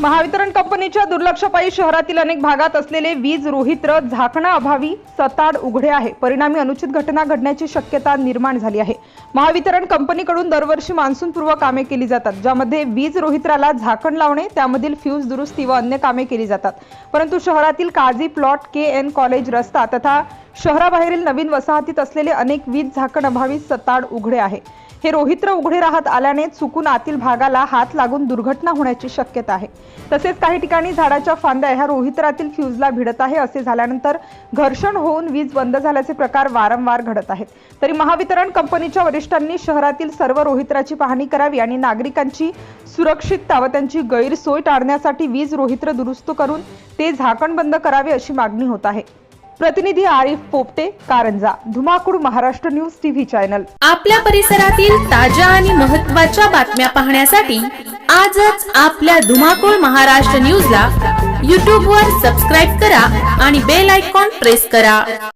महावितरण कंपनीच्या दुर्लक्षपायी शहरातील अनेक भागात असलेले वीज रोहित्र झाकणाअभावी सताड उघडे आहे. परिणामी अनुचित घटना घडण्याची शक्यता निर्माण झाली आहे. महावितरण कंपनीकडून दरवर्षी मान्सूनपूर्व कामे केली जातात ज्यामध्ये वीज रोहित्राला झाकण लावणे त्यामधील फ्यूज दुरुस्ती व अन्य कामे केली जातात. परंतु शहरातील Kazi plot K N college रस्ता तथा शहराबाहेरील नवीन वसाहतीत असलेले अनेक वीज झाकण अभावी सताड उघडे आहे. हे रोहित्र उघडे राहत आल्याने चुकून आतील भागाला हात लागून दुर्घटना होण्याची शक्यता आहे. तसेच काही ठिकाणी झाडाच्या फांद्या ह्या रोहित्रातील फ्यूजला भिडत आहे. असे झाल्यानंतर घर्षण होऊन वीज बंद झाल्याचे प्रकार वारंवार घडत आहेत. तरी महावितरण कंपनीच्या वरिष्ठांनी शहरातील सर्व रोहित्राची पाहणी करावी आणि नागरिकांची सुरक्षितता व त्यांची गैरसोय टाळण्यासाठी वीज रोहित्र दुरुस्त करून ते झाकण बंद करावे अशी मागणी होत आहे. प्रतिनिधी आरिफ पोपटे कारंजा धुमाकूळ महाराष्ट्र न्यूज टीव्ही चॅनल. आपल्या परिसरातील ताज्या आणि महत्त्वाच्या बातम्या पाहण्यासाठी आजच आपल्या धुमाकूळ महाराष्ट्र न्यूजला यूट्यूबवर सबस्क्राईब करा आणि बेल आयकॉन प्रेस करा.